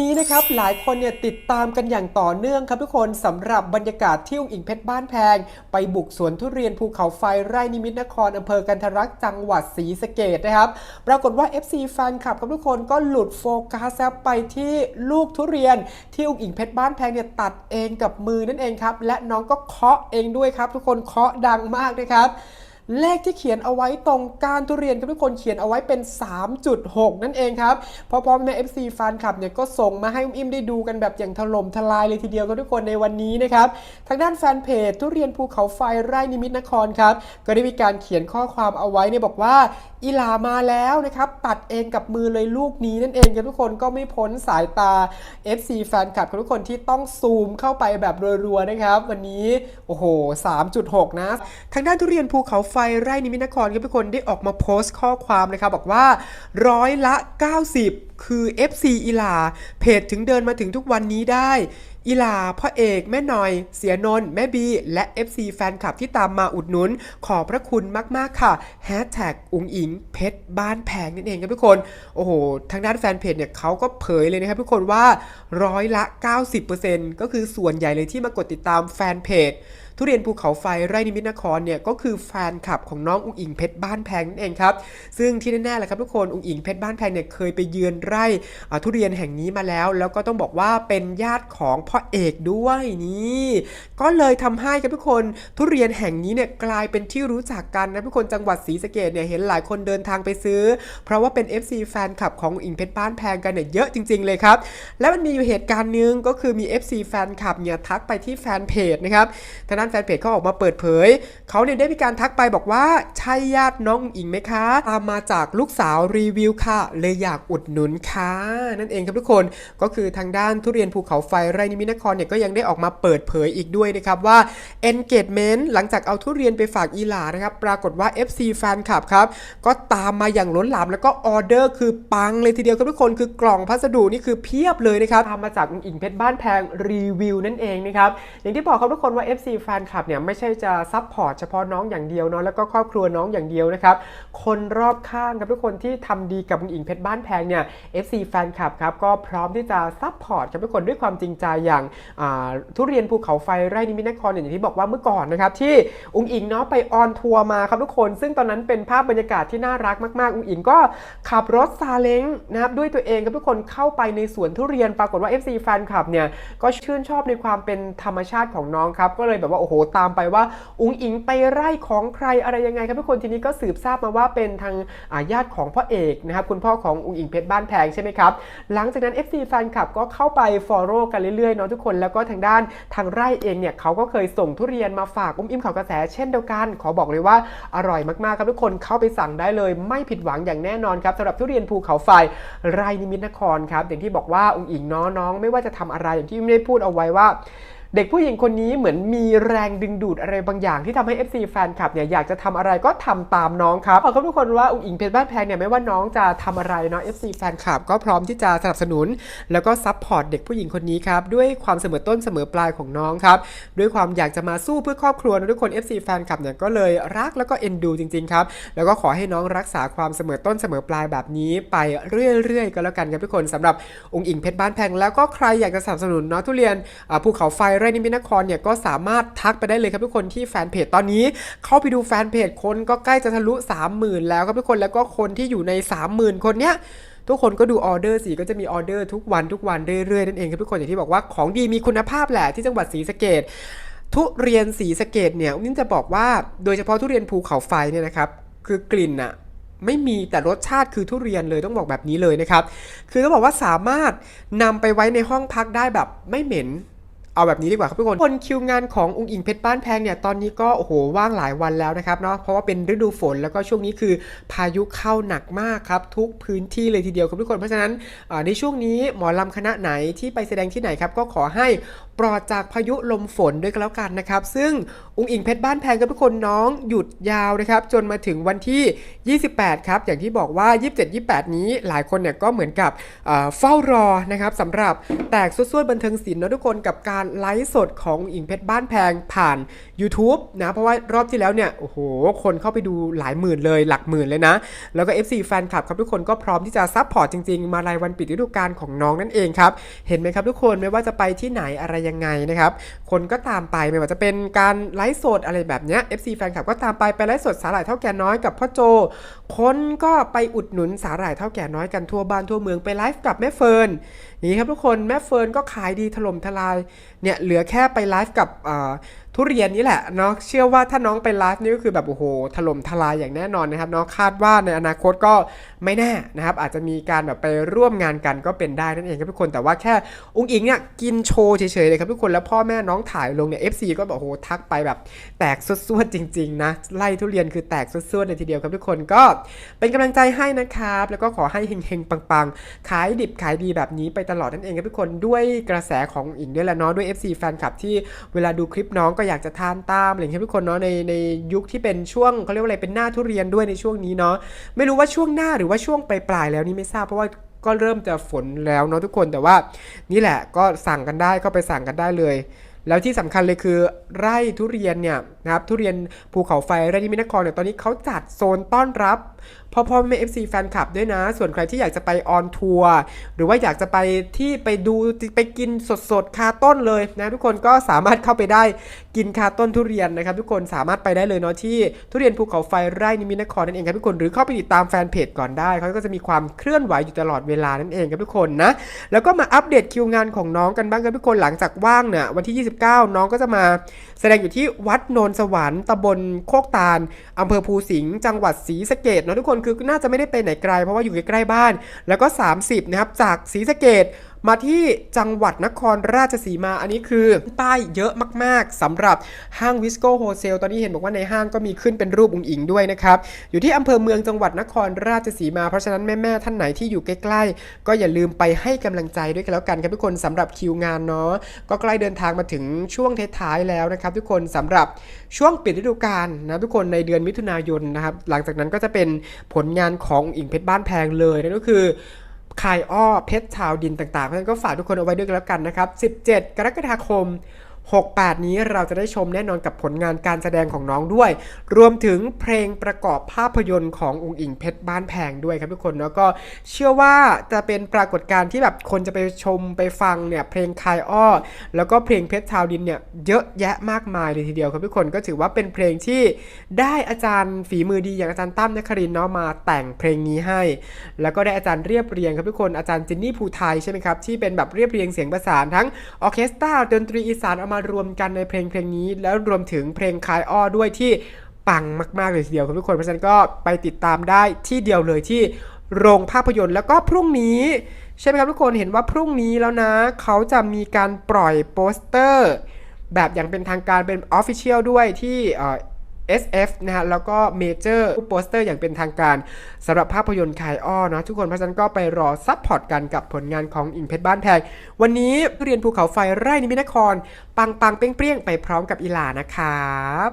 นี้นะครับหลายคนเนี่ยติดตามกันอย่างต่อเนื่องครับทุกคนสำหรับบรรยากาศที่องอิงเพชรบ้านแพง ไปบุกสวนทุเรียนภูเขาไฟไร่นิมิตนครอำเภอกันทรักษ์จังหวัดศรีสะเกดนะครับ ปรากฏว่า FC แฟนคลับครับทุกคนก็หลุดโฟกัสไปที่ลูกทุเรียน ที่องอิงเพชรบ้านแพงเนี่ยตัดเองกับมือนั่นเองครับและน้องก็เคาะเองด้วยครับ ทุกคนเคาะดังมากนะครับ เลขที่เขียนเอาไว้ตรงการทุเรียนครับทุกคนเขียนเอาไว้เป็น 3.6 นั่นเองครับพอพอแม่ FC แฟนคลับเนี่ยก็ส่งมาให้อุ้มอิมได้ดูกันแบบอย่างถล่มทลายเลยทีเดียวครับทุกคนในวันนี้นะครับทางด้านแฟนเพจทุเรียนภูเขาไฟไร่นิมิตนครครับก็ได้มีการเขียนข้อความเอาไว้เนี่ยบอกว่าอีหลามาแล้วนะครับ ตัดเองกับมือเลยลูกนี้นั่นเองครับทุกคนก็ไม่พ้นสายตา FC แฟนคลับครับทุกคนที่ต้องซูมเข้าไปแบบรัวๆนะครับ วันนี้โอ้โห 3.6 นะ ทางด้านทุเรียนภูเขาไฟไร่นิมิตนครครับทุกคนได้ออกมาโพสต์ข้อความนะครับ บอกว่าร้อยละ 90 คือ FC อีหลาเพจถึงเดินมาถึงทุกวันนี้ได้อีลาพ่อเอกแม่หน่อย เสียนนท์แม่บี และ FC แฟนคลับที่ตามมาอุดหนุน ขอบพระคุณมาก ๆ ค่ะแฮชแท็กอุงอิงเพชรบ้านแพงนั่นเองครับทุกคน โอ้โห ทางด้านแฟนเพจเนี่ยเขาก็เผยเลยนะครับทุกคนว่าร้อยละ 90%ก็คือส่วนใหญ่เลยที่มากดติดตามแฟนเพจ ทุเรียนภูเขาไฟไร่นิมิตนครเนี่ยก็คือแฟนคลับของน้องอุงอิงเพชรบ้านแพงนั่นเองครับ ซึ่งที่แน่ๆแหละครับทุกคนอุงอิงเพชรบ้านแพงเนี่ยเคยไปเยือนไร่ทุเรียนแห่งนี้มาแล้ว แล้วก็ต้องบอกว่าเป็นญาติของพ่อเอกด้วยนี่ก็เลยทำให้ครับทุกคนทุเรียนแห่งนี้เนี่ยกลายเป็นที่รู้จักกันนะทุกคนจังหวัดศรีสะเกดเนี่ยเห็นหลายคนเดินทางไปซื้อ เพราะว่าเป็น FC แฟนคลับของอุงอิงเพชรบ้านแพงกันเนี่ยเยอะจริง ๆ เลยครับ แล้วมันมีอยู่เหตุการณ์หนึงก็คือมี FC แฟนคลับเนี่ยทักไปที่แฟนเพจนะครับทางด้านแฟนเพจเขาออกมาเปิดเผย เขาเนี่ยได้มีการทักไปบอกว่า ใช่ญาติน้องอิงไหมคะ ตามมาจากลูกสาวรีวิวค่ะ เลยอยากอุดหนุนค่ะ นั่นเองครับทุกคนก็คือทางด้านทุเรียนภูเขาไฟไรนิมินครเนี่ยก็ยังได้ออกมาเปิดเผยอีกด้วยนะครับว่า engagement หลังจากเอาทุเรียนไปฝากอีหลานะครับปรากฏว่า FC แฟนคลับครับก็ตามมาอย่างล้นหลามแล้วก็ออเดอร์คือปังเลยทีเดียวครับทุกคนคือกล่องพัสดุนี่คือเพียบเลยนะครับตามมาจากอิงเพชรบ้านแพงรีวิวนั่นเองนะครับอย่างที่บอกครับทุกคนว่า FC แฟนคลับเนี่ยไม่ใช่จะซัพพอร์ตเฉพาะน้องอย่างเดียวเนาะแล้วก็ครอบครัวน้องอย่างเดียวนะครับคนรอบข้างครับทุกคนที่ทำดีกับอุ๋งอิงเพชรบ้านแพงเนี่ย FC แฟนคลับครับก็พร้อมที่จะซัพพอร์ตกับทุกคนด้วยความจริงใจอย่างาทุเรียนภูเขาไฟไร่นิมิตนครอย่างที่บอกว่าเมื่อก่อนนะครับที่อุ๋งอิงเนาะไปออนทัวร์มาครับทุกคน ซึ่งตอนนั้นเป็นภาพบรรยากาศที่น่ารักมากๆอุ๋งอิงก็ขับรถซาเล้งนะครับด้วยตัวเองครับทุกคนเข้าไปในสวนทุเรียนปรากฏว่า FC แฟนคลับเนี่ยก็ชื่นชอบในความเป็นธรรมชาติของน้องครับก็เลยแบบว่าโอ้โหตามไปว่า อุ๋งอิงไปไร่ของใครอะไรยังไงครับทุกคนทีนี้ก็สืบทราบมาว่าเป็นทางอาญาติของพ่อเอกนะครับคุณพ่อของอุ๋งอิงเพชรบ้านแพงใช่ไหมครับหลังจากนั้น FC แฟนคลับก็เข้าไป follow กันเรื่อยๆเนาะทุกคนแล้วก็ทางด้านทางไร่เองเนี่ยเขาก็เคยส่งทุเรียนมาฝากอุ้มอิ่มข่าวกระแสเช่นเดียวกัน ขอบอกเลยว่าอร่อยมากๆครับทุกคนเข้าไปสั่งได้เลย ไม่ผิดหวังอย่างแน่นอนครับสำหรับทุเรียนภูเขาไฟไร่นิมิตนครครับอย่างที่บอกว่าอุ้งอิงเนาะน้องๆไม่ว่าจะทำอะไรอย่างที่อุ้มได้พูดเอาไว้ว่า เด็กผู้หญิงคนนี้เหมือนมีแรงดึงดูดอะไรบางอย่างที่ทำให้ FC แฟนคลับเนี่ยอยากจะทำอะไรก็ทำตามน้องครับขอบคุณทุกคนว่าอุ๋งอิงเพชรบ้านแพงเนี่ยไม่ว่าน้องจะทำอะไรเนาะ FC แฟนคลับก็พร้อมที่จะสนับสนุน แล้วก็ซัพพอร์ตเด็กผู้หญิงคนนี้ครับด้วยความเสมอต้นเสมอปลายของน้องครับด้วยความอยากจะมาสู้เพื่อครอบครัวนะทุกคน FC แฟนคลับเนี่ยก็เลยรักแล้วก็เอ็นดูจริงๆครับแล้วก็ขอให้น้องรักษาความเสมอต้นเสมอปลายแบบนี้ ไปเรื่อยๆก็แล้วกันครับทุกคนสำหรับอุ๋งอิงเพชรบ้านแพงแล้วก็ใครอยากจะสนับสนุนเนาะทุเรียนภูเขาไฟไร่นิมิตนครเนี่ยก็สามารถทักไปได้เลยครับทุกคนที่แฟนเพจตอนนี้ เข้าไปดูแฟนเพจคนก็ใกล้จะทะลุ 30,000 แล้วครับทุกคนแล้วก็คนที่อยู่ใน 30,000 คนเนี้ยทุกคนก็ดูออเดอร์สิก็จะมีออเดอร์ทุกวันทุกวันเรื่อยๆนั่นเองครับทุกคนอย่างที่บอกว่าของดีมีคุณภาพแหละที่จังหวัดศรีสะเกดทุเรียนศรีสะเกดเนี่ยนี่จะบอกว่าโดยเฉพาะทุเรียนภูเขาไฟเนี่ยนะครับคือกลิ่นอะไม่มีแต่รสชาติคือทุเรียนเลยต้องบอกแบบนี้เลยนะครับ คือต้องบอกว่าสามารถนำไปไว้ในห้องพักได้แบบไม่เหม็น เอาแบบนี้ดีกว่าครับทุกคนคนคิวงานขององค์อิงเพชรบ้านแพงเนี่ยตอนนี้ก็โอ้โหว่างหลายวันแล้วนะครับเนาะเพราะว่าเป็นฤดูฝนแล้วก็ช่วงนี้คือพายุเข้าหนักมากครับทุกพื้นที่เลยทีเดียวครับทุกคนเพราะฉะนั้นในช่วงนี้หมอลำคณะไหนที่ไปแสดงที่ไหนครับก็ขอให้ ปลอดจากพายุลมฝนด้วยกันแล้วกันนะครับ ซึ่งองค์อิงเพชรบ้านแพงกับทุกคนน้องหยุดยาวนะครับ จนมาถึงวันที่ 28 ครับ อย่างที่บอกว่า 27-28 นี้หลายคนเนี่ยก็เหมือนกับเฝ้ารอนะครับสำหรับแตกสวดๆบันเทิงศิลป์นะทุกคนกับการไลฟ์สดขององค์อิงเพชรบ้านแพงผ่าน YouTube นะเพราะว่ารอบที่แล้วเนี่ยโอ้โหคนเข้าไปดูหลายหมื่นเลยหลักหมื่นเลยนะ แล้วก็ FC แฟนคลับครับทุกคนก็พร้อมที่จะซัพพอร์ตจริงๆ มารายวันปิดฤดูกาลของน้องนั่นเองครับเห็นไหมครับทุกคนไม่ว่าจะไปที่ไหนอะไรยังไงนะครับ คนก็ตามไปไม่ว่าจะเป็นการไลฟ์สดอะไรแบบเนี้ย FC แฟนคลับก็ตามไปไปไลฟ์สดสาหร่ายเท่าแก่น้อยกับพ่อโจ คนก็ไปอุดหนุนสาหร่ายเท่าแก่น้อยกันทั่วบ้านทั่วเมืองไปไลฟ์กับแม่เฟิร์นนี่ครับทุกคนแม่เฟิร์นก็ขายดีถล่มทลายเนี่ยเหลือแค่ไปไลฟ์กับ ทุเรียนนี่แหละเนาะเชื่อว่าถ้าน้องไปไลฟ์นี่ก็คือแบบโอ้โหถล่มทลายอย่างแน่นอนนะครับเนาะคาดว่าในอนาคตก็ไม่แน่นะครับอาจจะมีการแบบไปร่วมงานกันก็เป็นได้นั่นเองครับทุกคนแต่ว่าแค่อุ้งอิงเนี่ยกินโชว์เฉยๆเลยครับทุกคนแล้วพ่อแม่น้องถ่ายลงเนี่ย FC ก็บอกโอ้โหทักไปแบบแตกสวดๆจริง ๆ นะไล่ทุเรียนคือแตกสวดๆเลยทีเดียวครับทุกคนก็เป็นกำลังใจให้นะครับ แล้วก็ขอให้เฮงๆปังๆ ขายดิบขายดีแบบนี้ไปตลอดนั่นเองครับทุกคนด้วยกระแสของอุ๋งอิงด้วยแหละเนาะด้วย FC แฟนคลับที่เวลาดูคลิปน้องก็อยากจะทานตามอะไรอย่างเงี้ยทุกคนเนาะในในยุคที่เป็นช่วงเขาเรียกว่าอะไรเป็นหน้าทุเรียนด้วยในช่วงนี้เนาะไม่รู้ว่าช่วงหน้าหรือว่าช่วงปลายๆแล้วนี่ไม่ทราบเพราะว่าก็เริ่มจะฝนแล้วเนาะทุกคนแต่ว่า นี่แหละก็สั่งกันได้ก็ไปสั่งกันได้เลย แล้วที่สำคัญเลยคือไร่ทุเรียนเนี่ยนะครับทุเรียนภูเขาไฟไร่นิมิตนครเนี่ยตอนนี้เขาจัดโซนต้อนรับพ่อพ่อแม่ FC แฟนคลับด้วยนะ ส่วนใครที่อยากจะไปออนทัวร์หรือว่าอยากจะไปที่ไปดูไปกินสดๆคาต้นเลยนะทุกคนก็สามารถเข้าไปได้กินคาต้นทุเรียนนะครับทุกคนสามารถไปได้เลยเนาะที่ทุเรียนภูเขาไฟไร่นิมิตนครนั่นเองครับทุกคนหรือเข้าไปติดตามแฟนเพจก่อนได้เขาก็จะมีความเคลื่อนไหวอยู่ตลอดเวลานั่นเองครับทุกคนนะแล้วก็มาอัปเดตคิวงานของน้องกันบ้างครับทุกคนหลังจากว่างเนี่ยวันที่ 29 น้องก็จะมาแสดงอยู่ที่วัดโนนสวรรค์ตำบลโคกตาลอำเภอภูสิงห์จังหวัดศรีสะเกดเนาะทุกคนคือน่าจะไม่ได้ไปไหนไกล เพราะว่าอยู่ใกล้ๆบ้าน แล้วก็ 30นะครับจากศรีสะเกดมาที่จังหวัดนครราชสีมา อันนี้คือป้ายเยอะมาก ๆสำหรับห้างวิสโก้โฮเซลตอนนี้เห็นบอกว่าในห้างก็มีขึ้นเป็นรูปอุงอิงด้วยนะครับ อยู่ที่อำเภอเมืองจังหวัดนครราชสีมา เพราะฉะนั้นแม่ ๆ ท่านไหนที่อยู่ใกล้ ๆ ก็อย่าลืมไปให้กำลังใจด้วยกันแล้วกันครับทุกคนสำหรับคิวงานเนาะก็ใกล้เดินทางมาถึงช่วงท้ายๆแล้วนะครับ ทุกคนสำหรับช่วงปิดฤดูกาลนะทุกคนในเดือนมิถุนายนนะครับหลังจากนั้นก็จะเป็นผลงานของอุ๋งอิงเพชรบ้านแพงเลยนั่นก็คือ คายอ้อเพชรชาวดินต่างๆเพราะฉะนั้นก็ฝากทุกคนเอาไว้ด้วยกันแล้วกันนะครับ 17 กรกฎาคม 68 นี้เราจะได้ชมแน่นอนกับผลงานการแสดงของน้องด้วย รวมถึงเพลงประกอบภาพยนตร์ขององค์อิงเพชรบ้านแพงด้วยครับทุกคนแล้วก็เชื่อว่าจะเป็นปรากฏการณ์ที่แบบคนจะไปชมไปฟังเนี่ยเพลงคายอ้อ แล้วก็เพลงเพชรชาวดินเนี่ยเยอะแยะมากมายเลยทีเดียวครับทุกคนก็ถือว่าเป็นเพลงที่ได้อาจารย์ฝีมือดีอย่างอาจารย์ตั้มนครินเนาะมาแต่งเพลงนี้ให้ แล้วก็ได้อาจารย์เรียบเรียงครับทุกคนอาจารย์จินนี่ภูไทยใช่ไหมครับที่เป็นแบบเรียบเรียงเสียงประสานทั้งออเคสตราดนตรีอีสานเอามารวมกันในเพลงเพลงนี้ แล้วรวมถึงเพลงคายอ้อด้วยที่ปังมากๆเลยทีเดียวครับทุกคนเพราะฉะนั้นก็ไปติดตามได้ที่เดียวเลยที่โรงภาพยนตร์แล้วก็พรุ่งนี้ใช่ไหมครับทุกคนเห็นว่าพรุ่งนี้แล้วนะ เขาจะมีการปล่อยโปสเตอร์ แบบอย่างเป็นทางการเป็นออฟฟิเชียลด้วยที่ SF นะฮะแล้วก็เมเจอร์โปสเตอร์อย่างเป็นทางการสำหรับภาพยนตร์คายอ้อนะทุกคนเพราะฉะนั้นก็ไปรอซัพพอร์ตกันกับผลงานของอิงเพชรบ้านแพงวันนี้เรียนภูเขาไฟไร่นิมิตนคร ปังปังเปรี้ยงๆไปพร้อมกับอีลานะครับ